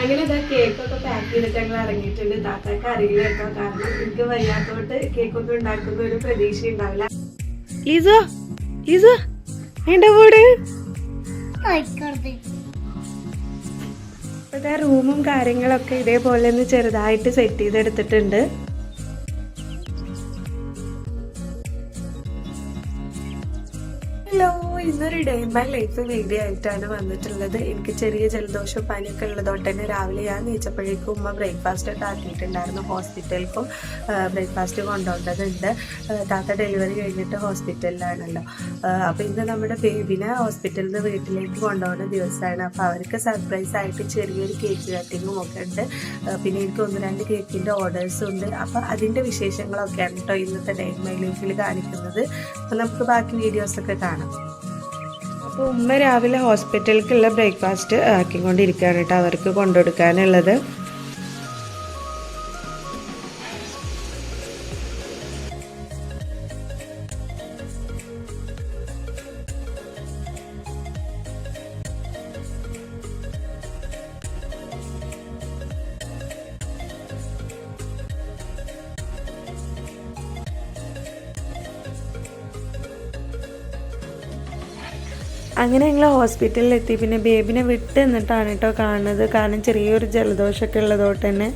അങ്ങനെ ഇതാ കേക്കൊക്കെ പാക്ക് ചെയ്തിട്ട് ഞങ്ങൾ ഇറങ്ങിയിട്ടുണ്ട്. താത്താക്ക് അറിയില്ല കേട്ടോ. കാരണം എനിക്ക് വയ്യാത്തോട്ട് കേക്കൊക്കെ ഉണ്ടാക്കുന്ന ഒരു പ്രതീക്ഷ ഉണ്ടാവില്ല. ലിസോ ലിസോ എന്റെ വീട് ഇപ്പോഴത്തെ റൂമും കാര്യങ്ങളൊക്കെ ഇതേപോലെ ഒന്ന് ചെറുതായിട്ട് സെറ്റ് ചെയ്തെടുത്തിട്ടുണ്ട്. ഹലോ ഇന്നൊരു ഡേ മൈ ലൈഫ് വീഡിയോ ആയിട്ടാണ് വന്നിട്ടുള്ളത്. എനിക്ക് ചെറിയ ജലദോഷം പനിയൊക്കെ ഉള്ളതുകൊണ്ട് തന്നെ രാവിലെ ഞാൻ നീച്ചപ്പോഴേക്കും ഉമ്മ ബ്രേക്ക്ഫാസ്റ്റ് ഒക്കെ ആക്കിയിട്ടുണ്ടായിരുന്നു. ഹോസ്പിറ്റലിലേക്കും ബ്രേക്ക്ഫാസ്റ്റ് കൊണ്ടുപോകേണ്ടതുണ്ട് താത്ത ഡെലിവറി കഴിഞ്ഞിട്ട് ഹോസ്പിറ്റലിലാണല്ലോ അപ്പോൾ ഇന്ന് നമ്മുടെ ബേബിനെ ഹോസ്പിറ്റലിൽ നിന്ന് വീട്ടിലേക്ക് കൊണ്ടുപോകുന്ന ദിവസമാണ്. അപ്പോൾ അവർക്ക് സർപ്രൈസ് ആയിട്ട് ചെറിയൊരു കേക്ക് കട്ടിങ്ങും ഒക്കെ ഉണ്ട്. പിന്നെ എനിക്ക് ഒന്ന് രണ്ട് കേക്കിന്റെ ഓർഡേഴ്സും ഉണ്ട്. അപ്പോൾ അതിന്റെ വിശേഷങ്ങളൊക്കെയാണ് കേട്ടോ ഇന്നത്തെ ഡേ മൈ ലൈഫിൽ കാണിക്കുന്നത്. അപ്പോൾ നമുക്ക് ബാക്കി വീഡിയോസൊക്കെ കാണാം. ഉമ്മ രാവിലെ ഹോസ്പിറ്റലിലേക്കുള്ള ബ്രേക്ക്ഫാസ്റ്റ് ആക്കിക്കൊണ്ടിരിക്കുകയാണ് കേട്ടോ. അവർക്ക് കൊണ്ടുകൊടുക്കാനുള്ളത്. അങ്ങനെ ഞങ്ങൾ ഹോസ്പിറ്റലിൽ എത്തി പിന്നെ ബേബിനെ വിട്ട് നിന്നിട്ടാണ് കേട്ടോ കാണുന്നത്. കാരണം ചെറിയൊരു ജലദോഷമൊക്കെ ഉള്ളതുകൊണ്ട് തന്നെ.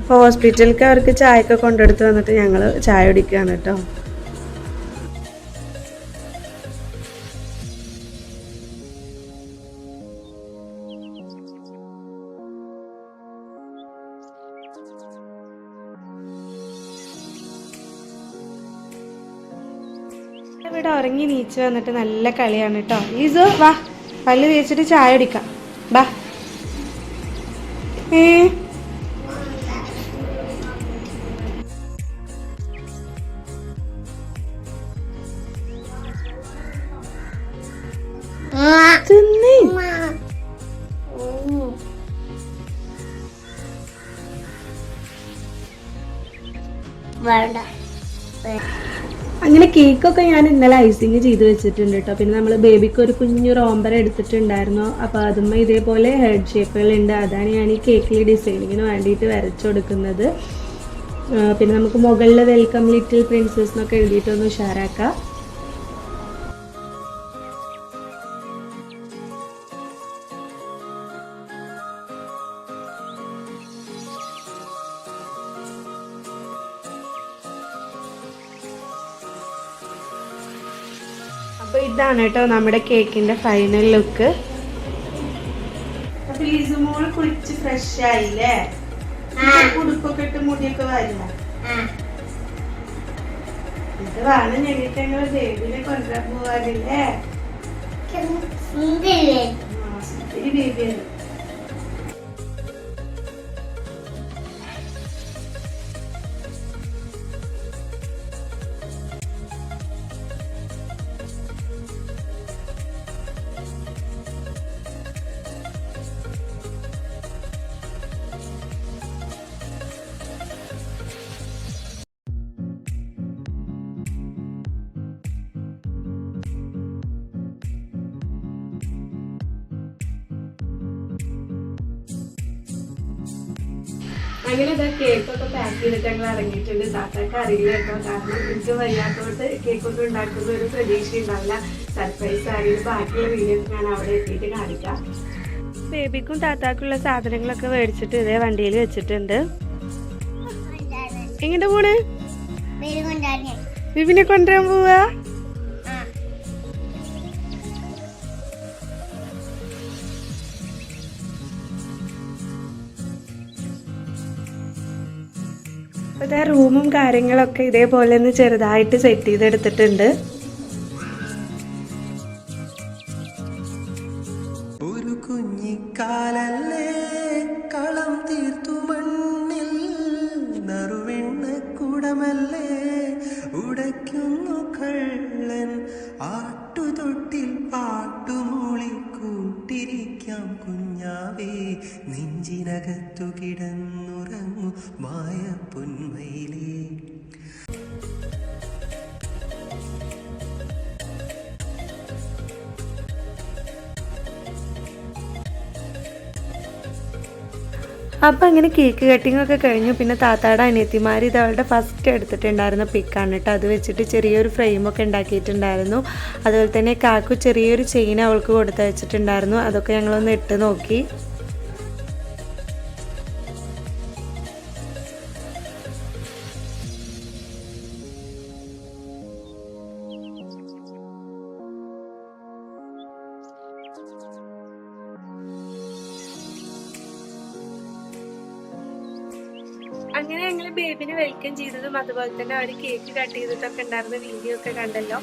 അപ്പോൾ ഹോസ്പിറ്റലിലേക്ക് അവർക്ക് ചായയൊക്കെ കൊണ്ടെടുത്ത് വന്നിട്ട് ഞങ്ങൾ ചായ കുടിക്കുകയാണ് കേട്ടോ ഇവിടെ ഉറങ്ങി നീച്ച് വന്നിട്ട് നല്ല കളിയാണ് കേട്ടോ ഈസോ വാ. പല്ല് തേച്ചിട്ട് ചായ കുടിക്കാം. ബാ. ഏ? വേണ്ട. അങ്ങനെ കേക്കൊക്കെ ഞാൻ ഇന്നലെ ഐസിങ് ചെയ്ത് വെച്ചിട്ടുണ്ട് കേട്ടോ പിന്നെ നമ്മൾ ബേബിക്ക് ഒരു കുഞ്ഞു റോംബർ എടുത്തിട്ടുണ്ടായിരുന്നു. അപ്പോൾ അതുമ്മ ഇതേപോലെ ഹെഡ് ഷേപ്പുകളുണ്ട് അതാണ് ഞാൻ ഈ കേക്കിൽ ഡിസൈനിങ്ങിന് വേണ്ടിയിട്ട് വരച്ചു കൊടുക്കുന്നത്. പിന്നെ നമുക്ക് മുകളിൽ വെൽക്കം ലിറ്റിൽ പ്രിൻസസ് എന്നൊക്കെ എഴുതിയിട്ടൊന്ന് ഉഷാറാക്കാം. അപ്പൊ ഇതാണ് കേട്ടോ നമ്മുടെ കേക്കിന്റെ ഫൈനൽ ലുക്ക് അപ്പൊ ലിസുമോൾ കുളിച്ച് ഫ്രഷ് ആയില്ലേ? ഉടുപ്പൊക്കെ ഇട്ട് മുടിയൊക്കെ വരില്ല ഇത് വേണം ഞങ്ങൾക്ക് ഞങ്ങൾ ബേബിനെ കൊണ്ടുവരാൻ പോവാറില്ലേ? സുന്ദരില്ലേ ഈ ബേബിയാണ് അങ്ങനെ ഇതാ കേക്കൊക്കെ പാക്ക് ചെയ്തിട്ട് ഞങ്ങൾ ഇറങ്ങിയിട്ടുണ്ട്. താത്താക്ക് അറിയില്ല കേട്ടോ. കാരണം എനിക്ക് വയ്യാത്തോട്ട് കേക്കൊക്കെ ഉണ്ടാക്കുന്ന ഒരു പ്രതീക്ഷ ഉണ്ടാവില്ല. സർപ്രൈസ് ആയാലും ബാക്കിയുള്ള വീഡിയോസ് ഞാൻ അവിടെ എത്തിയിട്ട് കാണിക്കാം. ബേബിക്കും താത്താക്കുള്ള സാധനങ്ങളൊക്കെ മേടിച്ചിട്ട് ഇതേ വണ്ടിയിൽ വെച്ചിട്ടുണ്ട്. എങ്ങനെ പോണേ? ബിബിനെ കൊണ്ടുവരാൻ പോവാ? റൂമും കാര്യങ്ങളൊക്കെ ഇതേപോലെ ഒന്ന് ചെറുതായിട്ട് സെറ്റ് ചെയ്തെടുത്തിട്ടുണ്ട്. ഒരു ആട്ടുതൊട്ടിൽ പാട്ടുമൂളി കൂട്ടിരിക്കാം കുഞ്ഞാവേ നെഞ്ചിനകത്തു കിടന്നുറങ്ങു വായ പൊന്മയിലേ. അപ്പം അങ്ങനെ കേക്ക് കട്ടിംഗ് ഒക്കെ കഴിഞ്ഞു. പിന്നെ താത്താടെ അനിയത്തിമാർ ഇത് അവളുടെ ഫസ്റ്റ് എടുത്തിട്ടുണ്ടായിരുന്ന പിക്കാണ് കേട്ടോ അത് വെച്ചിട്ട് ചെറിയൊരു ഫ്രെയിമൊക്കെ ഉണ്ടാക്കിയിട്ടുണ്ടായിരുന്നു. അതുപോലെ തന്നെ കാക്കു ചെറിയൊരു ചെയിൻ അവൾക്ക് കൊടുത്തയച്ചിട്ടുണ്ടായിരുന്നു. അതൊക്കെ ഞങ്ങളൊന്ന് ഇട്ട് നോക്കി. അങ്ങനെ ഞങ്ങൾ ബേബിനെ വെൽക്കം ചെയ്തതും അതുപോലെ തന്നെ അവർ കേക്ക് കട്ട് ചെയ്തിട്ടൊക്കെ ഉണ്ടായിരുന്ന വീഡിയോ ഒക്കെ കണ്ടല്ലോ.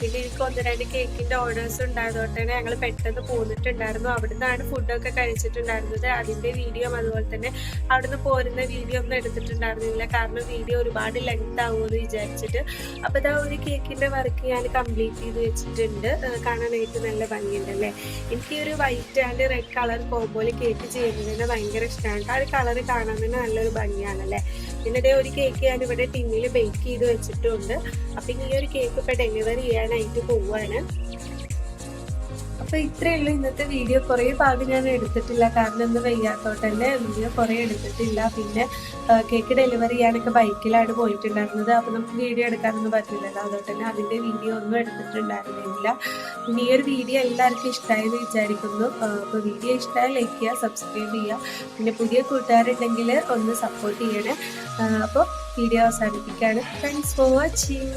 പിന്നെ എനിക്ക് ഒന്ന് രണ്ട് കേക്കിന്റെ ഓർഡേഴ്സ് ഉണ്ടായതുകൊണ്ട് തന്നെ ഞങ്ങൾ പെട്ടെന്ന് പോന്നിട്ടുണ്ടായിരുന്നു. അവിടുന്നാണ് ഫുഡൊക്കെ കഴിച്ചിട്ടുണ്ടായിരുന്നത്. അതിന്റെ വീഡിയോ അതുപോലെ തന്നെ അവിടുന്ന് പോരുന്ന വീഡിയോ ഒന്നും എടുത്തിട്ടുണ്ടായിരുന്നില്ല. കാരണം വീഡിയോ ഒരുപാട് ലെങ്ത് ആവുമെന്ന് വിചാരിച്ചിട്ട്. അപ്പോൾ ഇതാ ഒരു കേക്കിന്റെ വർക്ക് ഞാൻ കംപ്ലീറ്റ് ചെയ്ത് വെച്ചിട്ടുണ്ട്. കാണാനായിട്ട് നല്ല ഭംഗിയുണ്ട് അല്ലേ? എനിക്ക് ഒരു വൈറ്റ് ആൻഡ് റെഡ് കളർ കോമ്പോയിൽ കേക്ക് ചെയ്യുന്നത് തന്നെ ഭയങ്കര ഇഷ്ടമാണ് ആ ഒരു കളർ കാണാൻ തന്നെ നല്ലൊരു ഭംഗിയാണല്ലേ പിന്നെ ഒരു കേക്ക് ഞാൻ ഇവിടെ ടിന്നിൽ ബേക്ക് ചെയ്ത് വെച്ചിട്ടുണ്ട്. അപ്പൊ ഈ ഒരു കേക്ക് ഇപ്പൊ ഡെലിവറി ചെയ്യാനായിട്ട് പോവാണ്. അപ്പൊ ഇത്രയേ ഉള്ളൂ. ഇന്നത്തെ വീഡിയോ കുറേ ഭാഗം ഞാൻ എടുത്തിട്ടില്ല. കാരണം ഇന്ന് വയ്യാത്തോട്ട് തന്നെ വീഡിയോ കുറേ എടുത്തിട്ടില്ല. പിന്നെ കേക്ക് ഡെലിവറി ചെയ്യാനൊക്കെ ബൈക്കിലാണ് പോയിട്ടുണ്ടായിരുന്നത്. അപ്പൊ നമുക്ക് വീഡിയോ എടുക്കാനൊന്നും പറ്റില്ലല്ലോ. അതുകൊണ്ട് തന്നെ അതിന്റെ വീഡിയോ ഒന്നും എടുത്തിട്ടുണ്ടായിരുന്നില്ല. ഇനി ഈ ഒരു വീഡിയോ എല്ലാവർക്കും ഇഷ്ടമായി എന്ന് വിചാരിക്കുന്നു അപ്പോൾ വീഡിയോ ഇഷ്ടമായി ലൈക്ക് ചെയ്യുക സബ്സ്ക്രൈബ് ചെയ്യുക. പിന്നെ പുതിയ കൂട്ടുകാരുണ്ടെങ്കിൽ ഒന്ന് സപ്പോർട്ട് ചെയ്യണേ. അപ്പോൾ വീഡിയോ അവസാനിപ്പിക്കുകയാണ് താങ്ക്സ് ഫോർ വാച്ചിങ്